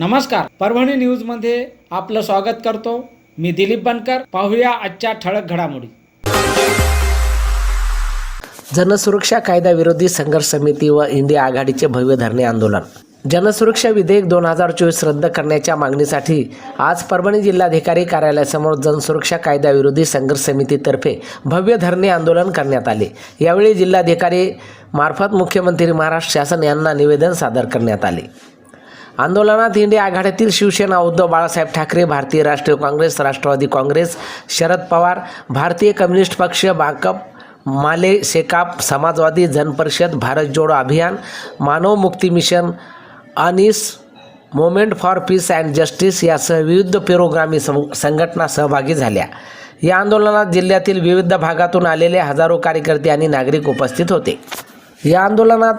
नमस्कार. परभणी न्यूजमध्ये आपलं स्वागत करतो. मी दिलीप बनकर. पाहूया आजच्या ठळक घडामोडी. जनसुरक्षा कायद्याविरोधी संघर्ष समिती व इंडिया आघाडीचे भव्य धरणे आंदोलन. जनसुरक्षा विधेयक दोन हजार चोवीस रद्द करण्याच्या मागणीसाठी आज परभणी जिल्हाधिकारी कार्यालयासमोर जनसुरक्षा कायद्याविरोधी संघर्ष समितीतर्फे भव्य धरणे आंदोलन करण्यात आले. यावेळी जिल्हाधिकारी मार्फत मुख्यमंत्री महाराष्ट्र शासन यांना निवेदन सादर करण्यात आले. आंदोलनात इंडिया आघाडीतील शिवसेना उद्धव बाळासाहेब ठाकरे भारतीय राष्ट्रीय काँग्रेस राष्ट्रवादी काँग्रेस शरद पवार भारतीय कम्युनिस्ट पक्ष बाकप माले शेकाप समाजवादी जनपरिषद Bharat Jodo Abhiyan Manav Mukti mission ANIS movement for peace and justice यासह विविध पेरोग्रामी सं संघटना सहभागी झाल्या. या आंदोलनात जिल्ह्यातील विविध भागातून आलेले हजारो कार्यकर्ते आणि नागरिक उपस्थित होते. या आंदोलनात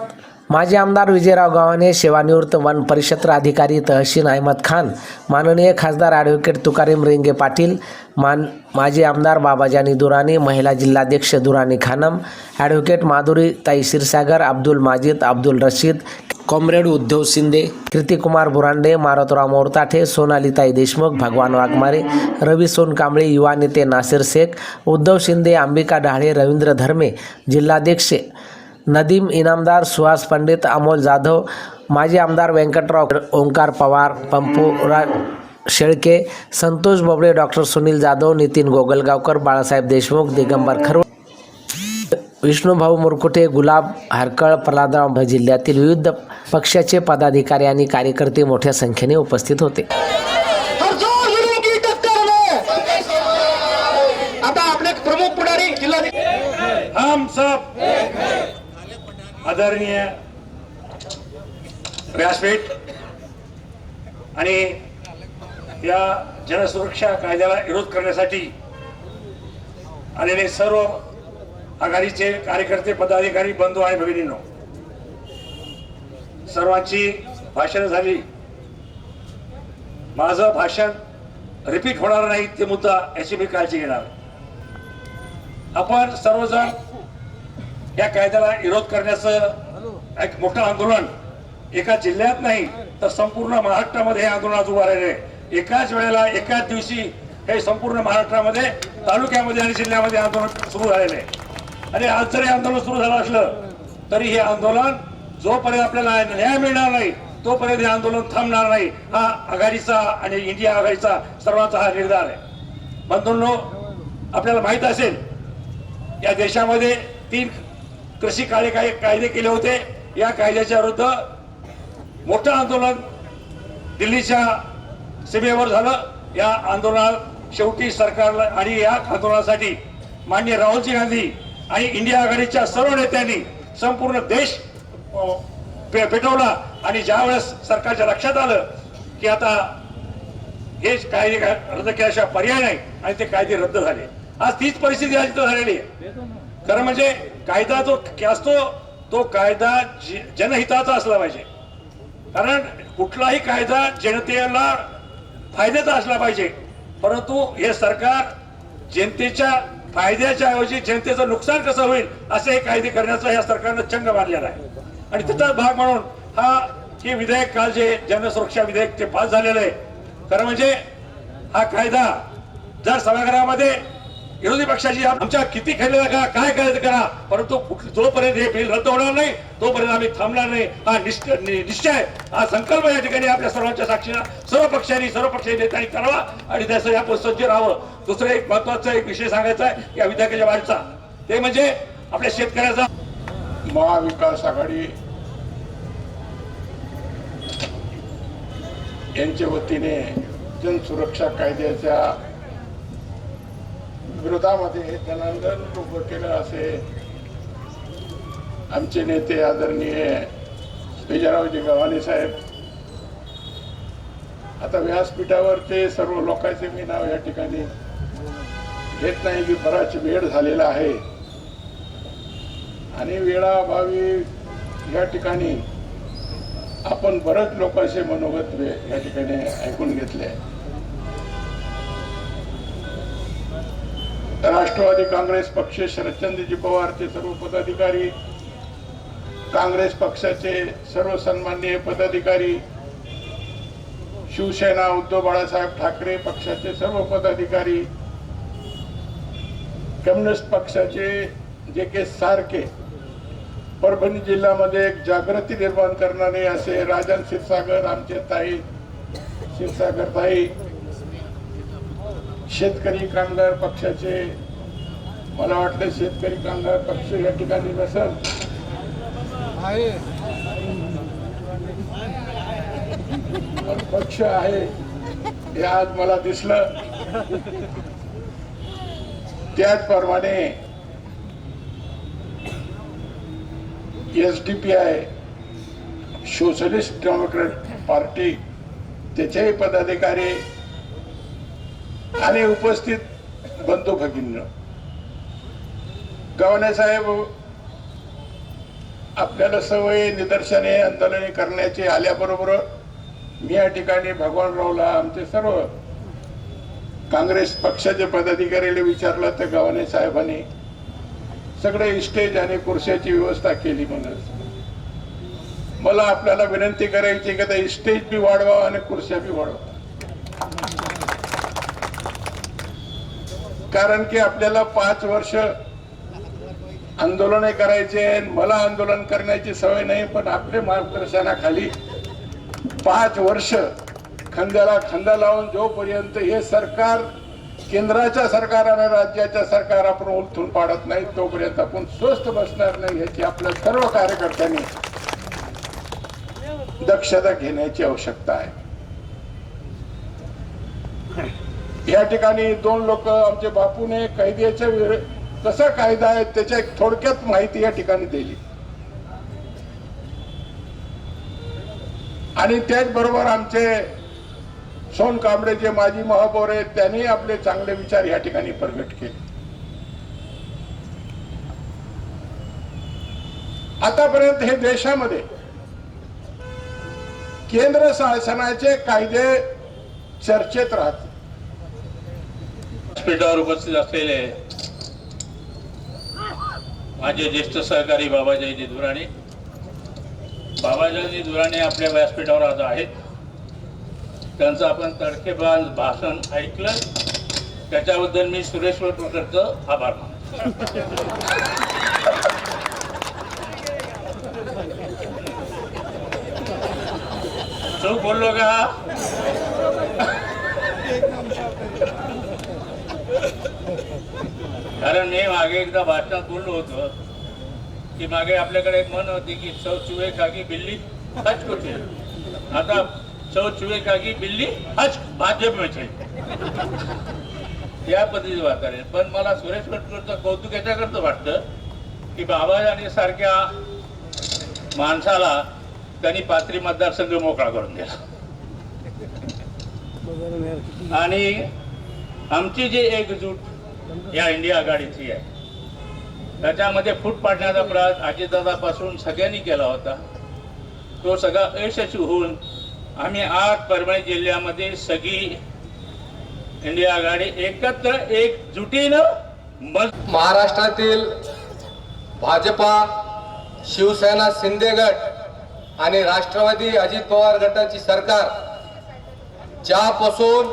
माजी आमदार विजयराव गावाने सेवानिवृत्त वन परिक्षेत्र अधिकारी तहसीन अहमद खान माननीय खासदार ॲडव्होकेट तुकारीम रेंगे पाटील मान माजी आमदार बाबाजानी दुरानी महिला जिल्हाध्यक्ष दुरानी खानम ॲडव्होकेट माधुरी ताई क्षीरसागर अब्दुल माजिद अब्दुल रशीद कॉम्रेड उद्धव शिंदे कीर्तिकुमार बुरांडे मारुतराव मोरताठे सोनालीताई देशमुख भगवान वाघमारे रवी सोनकांबळे युवा नेते नासिर शेख उद्धव शिंदे अंबिका डहाळे रवींद्र धर्मे जिल्हाध्यक्ष नदीम इनामदार सुहास पंडित अमोल जाधव माजी आमदार व्यंकटराव ओंकार पवार पंपूराज शेळके संतोष बोबडे डॉक्टर सुनील जाधव नितीन गोगलगावकर बाळासाहेब देशमुख दिगंबर खरव विष्णुभाऊ मुरकुटे गुलाब हरकळ प्रल्हादराव जिल्ह्यातील विविध पक्षाचे पदाधिकारी आणि कार्यकर्ते मोठ्या संख्येने उपस्थित होते जरूर की टक्कर में आता आपले प्रमुख पुढारी जिल्हा हम सब आदरणीय व्यासपीठ आणि या जनसुरक्षा कायद्याला विरोध करण्यासाठी आलेले सर्व आघाडीचे कार्यकर्ते पदाधिकारी बंधू आणि भगिनींनो सर्वांची भाषणं झाली. माझं भाषण रिपीट होणार नाही ते मुद्दा याची मी काळजी घेणार. आपण सर्वजण या कायद्याला विरोध करण्याचं एक मोठं आंदोलन एका जिल्ह्यात नाही तर संपूर्ण महाराष्ट्रामध्ये हे आंदोलन आज उभा राहिले एकाच वेळेला एकाच दिवशी हे संपूर्ण महाराष्ट्रामध्ये तालुक्यामध्ये आणि जिल्ह्यामध्ये आंदोलन सुरू झालेले आहे. आणि आज जरी आंदोलन सुरू झालं असलं तरी हे आंदोलन जोपर्यंत आपल्याला न्याय मिळणार नाही तोपर्यंत हे आंदोलन थांबणार नाही हा आघाडीचा आणि इंडिया आघाडीचा सर्वांचा हा निर्धार आहे. बंधूंनो आपल्याला माहीत असेल या देशामध्ये तीन कृषी कायदे काय कायदे केले होते या कायद्याच्या विरुद्ध मोठं आंदोलन दिल्लीच्या सीमेवर झालं. या आंदोलनात शेवटी सरकारला आणि या आंदोलनासाठी माननीय राहुलजी गांधी आणि इंडिया आघाडीच्या सर्व नेत्यांनी संपूर्ण देश पेटवला. आणि ज्यावेळेस सरकारच्या लक्षात आलं की आता हे कायदे रद्द केल्याशिवाय पर्याय नाही आणि ते कायदे रद्द झाले. आज तीच परिस्थिती आज झालेली आहे. खरं म्हणजे कायदा जो असतो तो कायदा जनहिताचा असला पाहिजे. कारण कुठलाही कायदा जनतेला फायद्याचा असला पाहिजे. परंतु हे सरकार जनतेच्या फायद्याच्या ऐवजी जनतेचं नुकसान कसं होईल असे हे कायदे करण्याचा या सरकारनं चंग मारलेला आहे. आणि त्याचाच भाग म्हणून हा हे विधेयक काल जे जनसुरक्षा विधेयक ते पास झालेलं आहे. खरं म्हणजे हा कायदा जर सभागृहामध्ये विरोधी पक्षाची आमच्या किती खरेदी का काय करायचं करा. परंतु जोपर्यंत हे बिल रद्द होणार नाही तोपर्यंत आम्ही थांबणार नाही. हा निश्चय हा संकल्प या ठिकाणी आपल्या सर्वांच्या साक्षीनं सर्व पक्षांनी सर्व पक्षांनी नेत्यांनी करावा आणि त्याचं या सज्ज राहावं. दुसरं एक महत्त्वाचा एक विषय सांगायचा आहे या विधेयकाच्या बाहेरचा. ते म्हणजे आपल्या शेतकऱ्याचा महाविकास आघाडी यांच्या वतीने जनसुरक्षा कायद्याच्या विरोधामध्ये जनांदोलन उभं केलं असे आमचे नेते आदरणीय विजयरावजी गव्हाणे साहेब. आता व्यासपीठावर ते सर्व लोकांचे मी नाव या ठिकाणी घेत नाही की बराच वेळ झालेला आहे. आणि वेळाअभावी या ठिकाणी आपण बरंच लोकांचे मनोगत वे- या ठिकाणी ऐकून घेतले. राष्ट्रवादी काँग्रेस पक्ष शरदचंद्रजी पवार ते सर्व पदाधिकारी काँग्रेस पक्षाचे सर्व सन्माननीय पदाधिकारी शिवसेना उद्धव बाळासाहेब ठाकरे पक्षाचे सर्व पदाधिकारी कम्युनिस्ट पक्षाचे जे के सारखे परभणी जिल्ह्यामध्ये एक जागृती निर्माण करणारे असे राजन क्षीरसागर आमचे ताई क्षीरसागर ताई शेतकरी कामगार पक्षाचे मला वाटलं शेतकरी कामगार पक्ष या ठिकाणी नसेल. पक्ष आहे हे आज मला दिसलं. त्याचप्रमाणे S D P I socialist democrat party त्याचेही पदाधिकारी आणि उपस्थित बंधू भगिनी गव्हाणे साहेब आपल्याला सवय निदर्शने आंदोलने करण्याचे आल्याबरोबर मी या ठिकाणी भगवानरावला आमचे सर्व काँग्रेस पक्षाचे पदाधिकारीला विचारलं तर गव्हाणे साहेबांनी सगळे स्टेज आणि खुर्शाची व्यवस्था केली म्हणून. मला आपल्याला विनंती करायची की आता स्टेज बी वाढवा आणि खुर्च्या बी वाढवा. कारण की आपल्याला पाच वर्ष आंदोलन करायचे मला आंदोलन करण्याची सवय नाही पण आपले मार्गदर्शनाखाली पाच वर्ष खांद्याला खांदा लावून जोपर्यंत हे सरकार केंद्राच्या सरकाराने राज्याच्या सरकार आपण उलथून पाडत नाही तोपर्यंत आपण स्वस्त बसणार नाही याची आपल्या सर्व कार्यकर्त्यांनी दक्षता घेण्याची आवश्यकता आहे. या ठिकाणी दोन लोक आमचे बापूने कैद्याच्या कसा कायदा आहे त्याच्या एक थोडक्यात माहिती या ठिकाणी दिली. आणि त्याचबरोबर आमचे सोन कांबळे जे माजी महापौर आहेत त्यांनी आपले चांगले विचार या ठिकाणी प्रगट केले. आतापर्यंत हे देशामध्ये केंद्र शासनाचे कायदे चर्चेत राहते व्यासपीठावर उपस्थित असलेले माझे ज्येष्ठ सहकारी बाबाजयजी दुराणे. बाबाजयजी दुराणे आपल्या व्यासपीठावर आज आहेत. त्यांचं आपण तडकेबाज भाषण ऐकलं. त्याच्याबद्दल मी सुरेश वटवकरचं आभार मानतो. चूक बोललो का? कारण मी मागे एकदा भाषणात बोललो होतो की मागे आपल्याकडे एक म्हण होती की सौ चुहे खागी बिल्ली हज को चले. आता सौ चुहे खागी बिल्ली हज भाजप. या पद्धतीचं वातावरण पण मला सुरेश वटकरचं कौतुक याच्याकरतं वाटतं की बाबाजानी सारख्या माणसाला त्यांनी पात्री मतदारसंघ मोकळा करून दिला आणि आमची जी एकजूट या इंडिया आघाडीची आहे. त्याच्यामध्ये फूट पाडण्याचा प्रयास अजितदादापासून सगळ्यांनी केला होता. तो सगळा अयशस्वी होऊन आम्ही आज परभणी जिल्ह्यामध्ये सगळी इंडिया आघाडी एकत्र एकजुटीनं महाराष्ट्रातील भाजपा शिवसेना शिंदे गट आणि राष्ट्रवादी अजित पवार गटाची सरकार ज्यापासून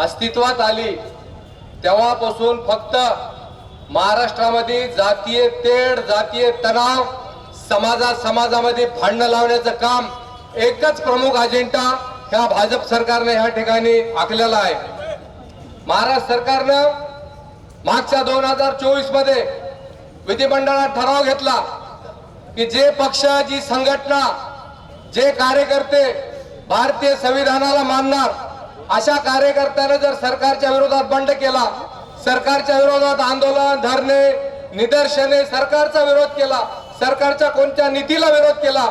अस्तित्वात आली तेव्हापासून फक्त महाराष्ट्रामध्ये जातीय तेढ जातीय तणाव समाजा समाजामध्ये भांडणं लावण्याचं काम एकच प्रमुख अजेंडा ह्या भाजप सरकारने ह्या ठिकाणी आखलेला आहे. महाराष्ट्र सरकारनं मागच्या दोन हजार चोवीसमध्ये विधिमंडळात ठराव घेतला की जे पक्ष जी संघटना जे कार्यकर्ते भारतीय संविधानाला मानणार अशा कार्यकर्त्याने जर सरकारच्या विरोधात बंड केला सरकारच्या विरोधात आंदोलन धरणे निदर्शने सरकारचा विरोध केला सरकारच्या कोणत्या नीतीला विरोध केला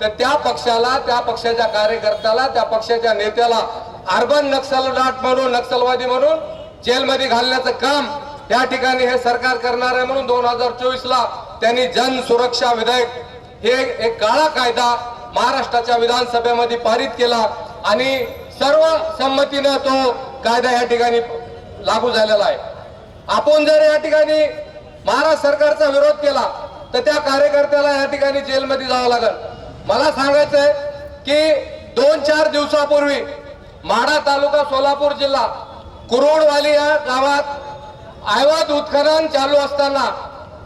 तर त्या पक्षाला त्या पक्षाच्या कार्यकर्त्याला त्या पक्षाच्या नेत्याला अर्बन नक्षलवाद म्हणून नक्षलवादी म्हणून जेलमध्ये घालण्याचं काम या ठिकाणी हे सरकार करणार आहे म्हणून दोन हजार चोवीस ला त्यांनी जन सुरक्षा विधेयक हे एक काळा कायदा महाराष्ट्राच्या विधानसभेमध्ये पारित केला आणि सर्व संमतीनं तो कायदा या ठिकाणी लागू झालेला आहे. आपण जर या ठिकाणी महाराष्ट्र सरकारचा विरोध केला तर त्या कार्यकर्त्याला या ठिकाणी जेलमध्ये जावं लागल. मला सांगायचंय की दोन चार दिवसापूर्वी माढा तालुका सोलापूर जिल्हा कुरोडवाली या गावात आयवाद उत्खनन चालू असताना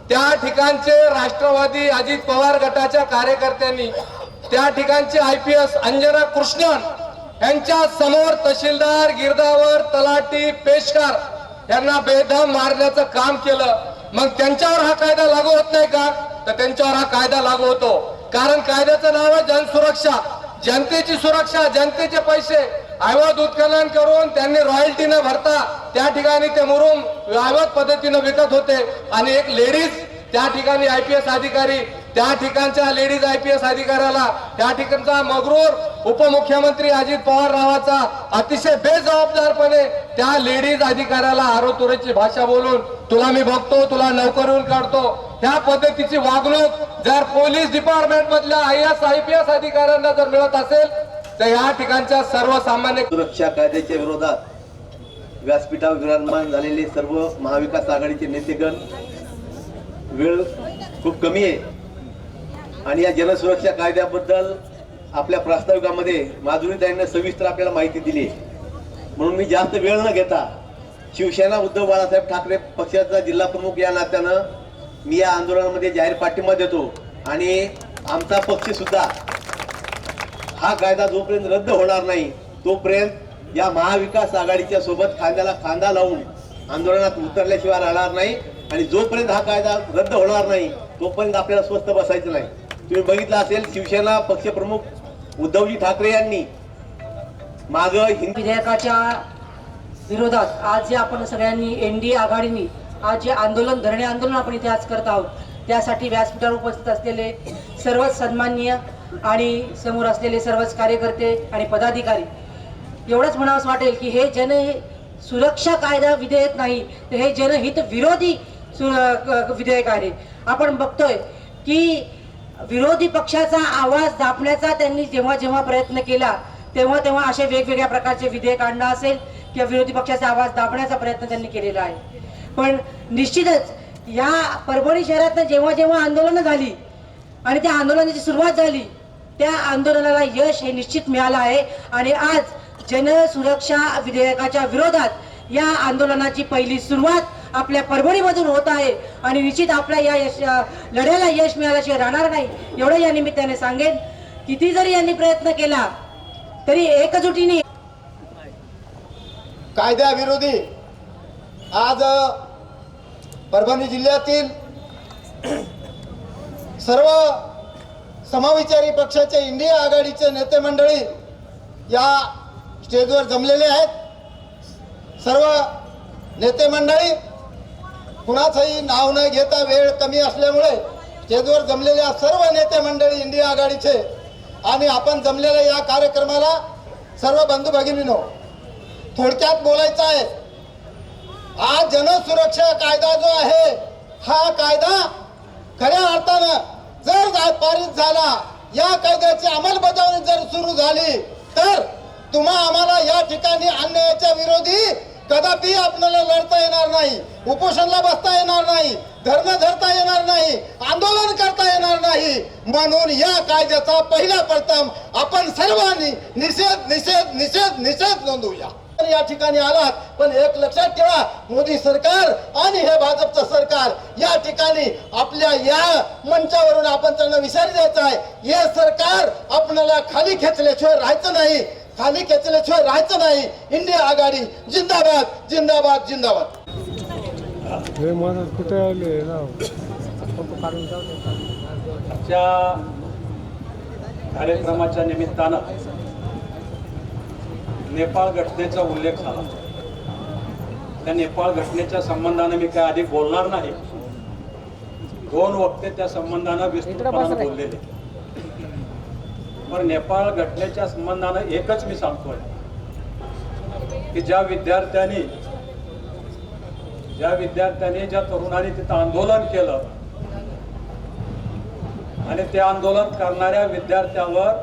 त्या ठिकाणचे राष्ट्रवादी अजित पवार गटाच्या कार्यकर्त्यांनी त्या ठिकाणचे I P S Anjana Krishnan यांच्या समोर तहसीलदार गिरदावर तलाटी पेशकार यांना बेदम मारण्याचं काम केलं. मग त्यांच्यावर हा कायदा लागू होत नाही का? तर त्यांच्यावर हा कायदा लागू होतो. कारण कायद्याचं नाव आहे जनसुरक्षा. जनतेची सुरक्षा जनतेचे पैसे. अवध उत्खनन करून त्यांनी रॉयल्टी न भरता त्या ठिकाणी ते मुरुम अवैध पद्धतीनं विकत होते. आणि एक लेडीज त्या ठिकाणी आय पी एस अधिकारी त्या ठिकाणच्या लेडीज आय पी एस अधिकाऱ्याला त्या ठिकाणचा मगरूर उपमुख्यमंत्री अजित पवार नावाचा अतिशय बेजबाबदारपणे त्या लेडीज अधिकाऱ्याला आरोतुरेची भाषा बोलून तुला मी बघतो तुला नोकरीवरून काढतो. ह्या पद्धतीची वागणूक जर पोलीस डिपार्टमेंट मधल्या I S I P S अधिकाऱ्यांना जर मिळत असेल तर या ठिकाणच्या सर्वसामान्य सुरक्षा कायद्याच्या विरोधात व्यासपीठावर विराजमान झालेले सर्व महाविकास आघाडीचे नेतेगण वेळ खूप कमी आहे. आणि या जनसुरक्षा कायद्याबद्दल आपल्या प्रास्ताविकामध्ये माधुरीताईंना सविस्तर आपल्याला माहिती दिली आहे. म्हणून मी जास्त वेळ न घेता शिवसेना उद्धव बाळासाहेब ठाकरे पक्षाचा जिल्हा प्रमुख या नात्यानं मी या आंदोलनामध्ये जाहीर पाठिंबा देतो. आणि आमचा पक्षसुद्धा हा कायदा जोपर्यंत रद्द होणार नाही तोपर्यंत या महाविकास आघाडीच्या सोबत खांद्याला खांदा लावून आंदोलनात उतरल्याशिवाय राहणार नाही. आणि जोपर्यंत हा कायदा रद्द होणार नाही तोपर्यंत आपल्याला स्वस्त बसायचं नाही. तुम्ही बघितलं असेल शिवसेना पक्षप्रमुख उद्धवजी ठाकरे यांनी माग हिंदी विधेयकाच्या विरोधात आज जे आपण सगळ्यांनी एन डी आघाडीनी आज जे आंदोलन धरणे आंदोलन आपण इथे आज करत आहोत त्यासाठी व्यासपीठावर उपस्थित असलेले सर्वच सन्माननीय आणि समोर असलेले सर्वच कार्यकर्ते आणि पदाधिकारी एवढंच म्हणावंच वाटेल की हे जन सुरक्षा कायदा विधेयक नाही तर हे जनहित विरोधी सु विधेयक आहे. आपण बघतोय की विरोधी पक्षाचा आवाज दाबण्याचा त्यांनी जेव्हा जेव्हा प्रयत्न केला तेव्हा तेव्हा असे वेगवेगळ्या प्रकारचे विधेयक आणणं असेल किंवा विरोधी पक्षाचा आवाज दाबण्याचा प्रयत्न त्यांनी केलेला आहे. पण निश्चितच या परभणी शहरात जेव्हा जेव्हा आंदोलनं झाली आणि त्या आंदोलनाची सुरुवात झाली त्या आंदोलनाला यश हे निश्चित मिळालं आहे. आणि आज जनसुरक्षा विधेयकाच्या विरोधात या आंदोलनाची पहिली सुरुवात आपल्या परभणीमधून होत आहे आणि निश्चित आपल्या या यश लढ्याला यश मिळाल्याशिवाय राहणार नाही. एवढं या निमित्ताने सांगेन. किती जरी यांनी प्रयत्न केला तरी एकजुटीने कायद्याविरोधी आज परभणी जिल्ह्यातील सर्व समविचारी पक्षाचे इंडिया आघाडीचे नेते मंडळी या स्टेजवर जमलेले आहेत. सर्व नेते मंडळी कुणाचंही नाव न घेता वेळ कमी असल्यामुळे स्टेजवर जमलेल्या सर्व नेते मंडळी इंडिया आघाडीचे आणि आपण जमलेल्या या कार्यक्रमाला सर्व बंधू भगिनीनो थोडक्यात बोलायचं आहे आज जनसुरक्षा कायदा जो आहे हा कायदा खऱ्या अर्थानं जर पारित झाला या कायद्याची अंमलबजावणी जर सुरू झाली तर तुम्हा आम्हाला या ठिकाणी अन्यायाच्या विरोधी कदापि आपल्याला लढता येणार नाही उपोषणला बसता येणार नाही धरणं धरता येणार नाही आंदोलन करता येणार नाही. म्हणून या कायद्याचा पहिला प्रथम आपण सर्वांनी निषेध निषेध निषेध निषेध नोंदवूया. या ठिकाणी आलात पण एक लक्षात ठेवा मोदी सरकार आणि हे भाजपचं सरकार या ठिकाणी आपल्या या मंचावरून आपण त्यांना विचार द्यायचा आहे. हे सरकार आपल्याला खाली खेचल्याशिवाय राहायचं नाही. खाली खेचल्याशिवाय राहायचं नाही. इंडिया आघाडी. जिंदाबाद जिंदाबाद जिंदाबाद. आजच्या कार्यक्रमाच्या निमित्तानं नेपाळ घटनेचा उल्लेख झाला. त्या नेपाळ घटनेच्या संबंधाने मी काय अधिक बोलणार नाही. दोन वक्ते त्या संबंधानं विस्तृतपणे बोललेले. पण नेपाळ घटनेच्या संबंधानं एकच मी सांगतोय की ज्या विद्यार्थ्यांनी ज्या विद्यार्थ्यांनी ज्या तरुणांनी तिथं आंदोलन केलं आणि ते आंदोलन करणाऱ्या विद्यार्थ्यावर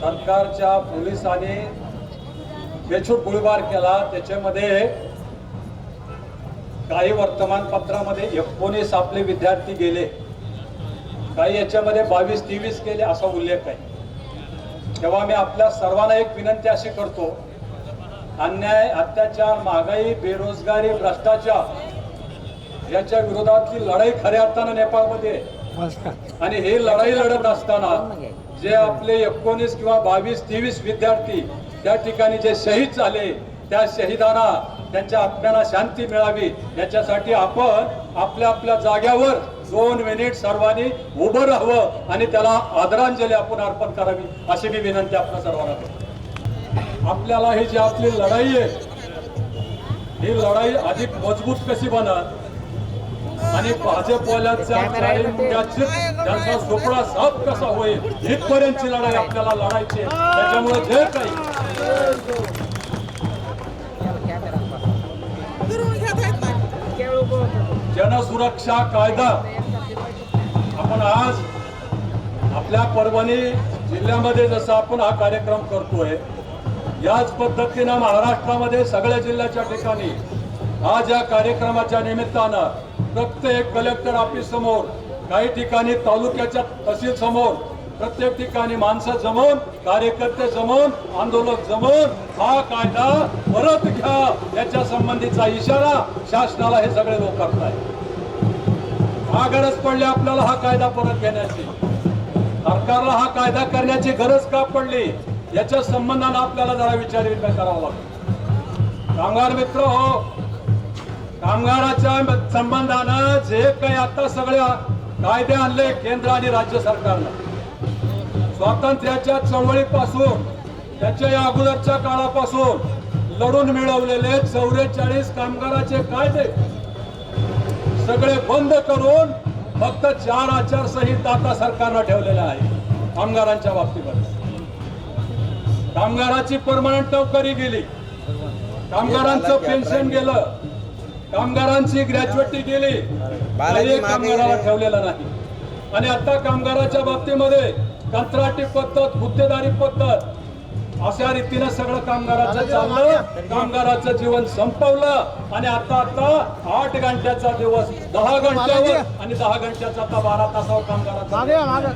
सरकारच्या पोलिसांनी बेछूट गोळीबार केला. त्याच्यामध्ये काही वर्तमानपत्रामध्ये एकोणीस आपले विद्यार्थी गेले. काही याच्यामध्ये बावीस तेवीस केले असा उल्लेख आहे तेव्हा मी आपल्या सर्वांना एक विनंती अशी करतो अन्याय अत्याचार महागाई बेरोजगारी भ्रष्टाचार याच्या विरोधातली लढाई खऱ्या अर्थानं नेपाळमध्ये आहे. आणि ही लढाई लढत असताना जे आपले एकोणीस किंवा बावीस तेवीस विद्यार्थी त्या ठिकाणी जे शहीद झाले त्या शहीदांना त्यांच्या आत्म्यांना शांती मिळावी याच्यासाठी आपण आपल्या आपल्या जाग्यावर दोन मिनिट सर्वांनी उभं राहावं आणि त्याला आदरांजली आपण अर्पण करावी अशी मी विनंती आपल्या सर्वांना करतो. आपल्याला ही जी आपली लढाई आहे ही लढाई अधिक मजबूत कशी बनत आणि भाजपवाल्यांच्या त्यांचा झोपडा साफ कसा होईल? इथपर्यंतची लढाई आपल्याला लढायची आहे. त्याच्यामुळे जे काही जनसुरक्षा कायदा आपण आज आपल्या परभणी जिल्ह्यामध्ये जसा आपण हा कार्यक्रम करतोय याच पद्धतीनं महाराष्ट्रामध्ये सगळ्या जिल्ह्याच्या ठिकाणी आज या कार्यक्रमाच्या निमित्तानं प्रत्येक कलेक्टर ऑफिस समोर काही ठिकाणी तालुक्याच्या तहसील समोर प्रत्येक ठिकाणी माणसं जमवून कार्यकर्ते जमवून आंदोलक जमवून हा कायदा परत घ्या याच्या संबंधीचा इशारा शासनाला हे सगळे लोक करतायत. हा गरज पडली आपल्याला हा कायदा परत घेण्याची. सरकारला हा कायदा करण्याची गरज का पडली? याच्या संबंधानं आपल्याला जरा विचार विचार करावा लागतो. कामगार मित्र हो कामगाराच्या संबंधानं जे काही आता सगळ्या कायदे आणले केंद्र आणि राज्य सरकारनं. स्वातंत्र्याच्या चळवळीपासून त्याच्या या अगोदरच्या काळापासून लढून मिळवलेले चौवेचाळीस कामगाराचे कायदे सगळे बंद करून फक्त चार आचारसंहिता आता सरकारनं ठेवलेल्या आहे कामगारांच्या बाबतीमध्ये. कामगाराची परमनंट नोकरी गेली. कामगारांचं पेन्शन गेलं. कामगारांची ग्रॅज्युएटी गेली. कामगाराला ठेवलेलं नाही. आणि आता कामगाराच्या बाबतीमध्ये कंत्राटी पद्धत गुत्तेदारी पद्धत अशा रीतीनं सगळं कामगाराचं चाललं. कामगाराचं जीवन संपवलं. आणि आता आता आठ घंट्याचा दिवस दहा घंट्यावर आणि दहा घंट्याचा आता बारा तासावर कामगाराचा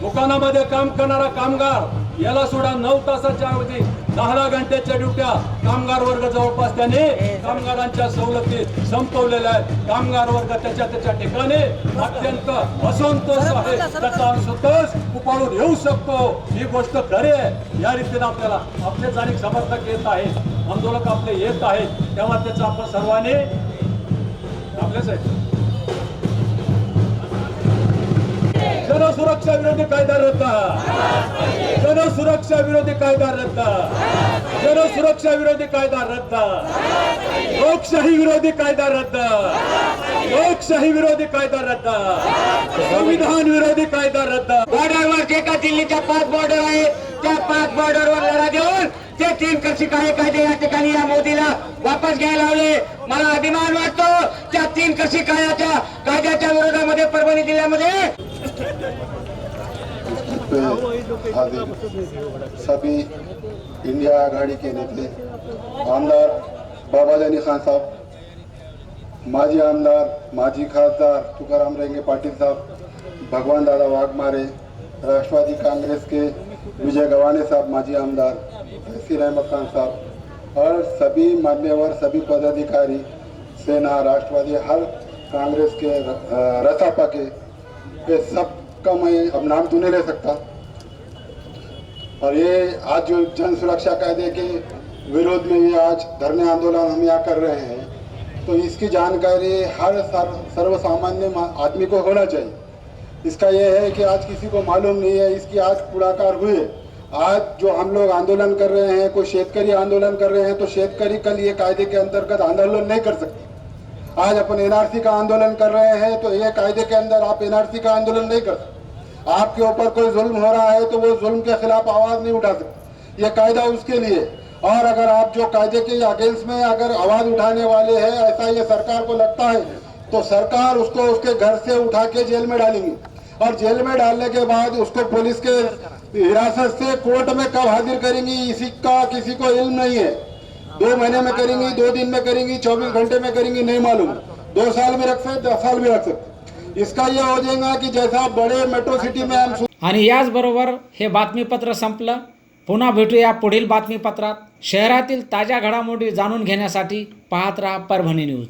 दुकानामध्ये काम करणारा कामगार. याला सुद्धा नऊ तासाच्या ऐवजी दहा दहा घंट्याच्या ड्युट्या. कामगार वर्ग जवळपास त्यांनी कामगारांच्या सवलती संपवलेल्या आहेत. कामगार वर्ग त्याच्या त्याच्या ठिकाणी अत्यंत असंतोष आहे. त्याचा असंतोष उपाडून येऊ शकतो. ही गोष्ट खरी आहे. या रीतीने आपल्याला आपले स्थानिक समर्थक येत आहेत. आंदोलक आपले येत आहेत. तेव्हा त्याचा आपण सर्वांनी आपलेच आहे जनसुरक्षा विरोधी कायदा रद्द. जनसुरक्षा विरोधी कायदा रद्द. जनसुरक्षा विरोधी कायदा रद्द. लोकशाही विरोधी कायदा रद्द. लोकशाही विरोधी कायदा रद्द. संविधान विरोधी कायदा रद्द. बॉर्डरवर जे का दिल्लीच्या पाच बॉर्डर आहे त्या पाच बॉर्डरवर लढा देऊन ते तीन कृषी काय कायदे या ठिकाणी या मोदीला वापस घ्यायला लावले. मला अभिमान वाटतो त्या तीन कृषी कायद्याच्या कायद्याच्या विरोधामध्ये परभणी जिल्ह्यामध्ये पे हाजिर सभी इंडिया आघाड़ी के नेते आमदार बाबाजानी खान साहब माजी आमदार माजी खासदार तुकाराम रेंगे पाटील साहब भगवान दादा वाघमारे राष्ट्रवादी कांग्रेस के विजय गवाने साहब माजी आमदार तहसीर अहमद खान साहब और सभी मान्यवर सभी पदाधिकारी सेना राष्ट्रवादी हर कांग्रेस के रसापा के ये सबका मैं अब नाम तो नहीं ले सकता। और ये आज जो जन सुरक्षा कायदे के विरोध में ये आज धरने आंदोलन हम यहाँ कर रहे हैं तो इसकी जानकारी हर सर, सर्वसामान्य आदमी को होना चाहिए। इसका ये है कि आज किसी को मालूम नहीं है इसकी आज पुराकार हुई है। आज जो हम लोग आंदोलन कर रहे हैं कोई शेतकरी आंदोलन कर रहे हैं तो शेतकारी कल ये कायदे के अंतर्गत आंदोलन नहीं कर सकते। आज अपन एनआरसी का आंदोलन कर रहे हैं तो ये कायदे के अंदर आप एनआरसी का आंदोलन नहीं कर सकते। आपके ऊपर कोई जुल्म हो रहा है तो वो जुल्म के खिलाफ आवाज़ नहीं उठा सकते। ये कायदा उसके लिए। और अगर आप जो कायदे के अगेंस्ट में अगर आवाज़ उठाने वाले हैं, ऐसा ये सरकार को लगता है तो सरकार उसको उसके घर से उठा के जेल में डालेंगी। और जेल में डालने के बाद उसको पुलिस के हिरासत से कोर्ट में कब हाजिर करेंगी, इसी का किसी को इल्म नहीं है। दो महीने में करेंगी, दो दिन में करेंगी, चौबीस घंटे में करेंगी, नहीं मालूम। दो साल में रख सकते, दस साल में रख सकते। इसका यह हो जाएगा कि जैसा बड़े मेट्रो सिटी में हम आणि याचबरोबर हे बातमीपत्र संपलं. पुन्हा भेटूया पुढील बातमीपत्रात. शहरातील ताज्या घडामोडी जाणून घेण्यासाठी पाहत राहा परभणी न्यूज.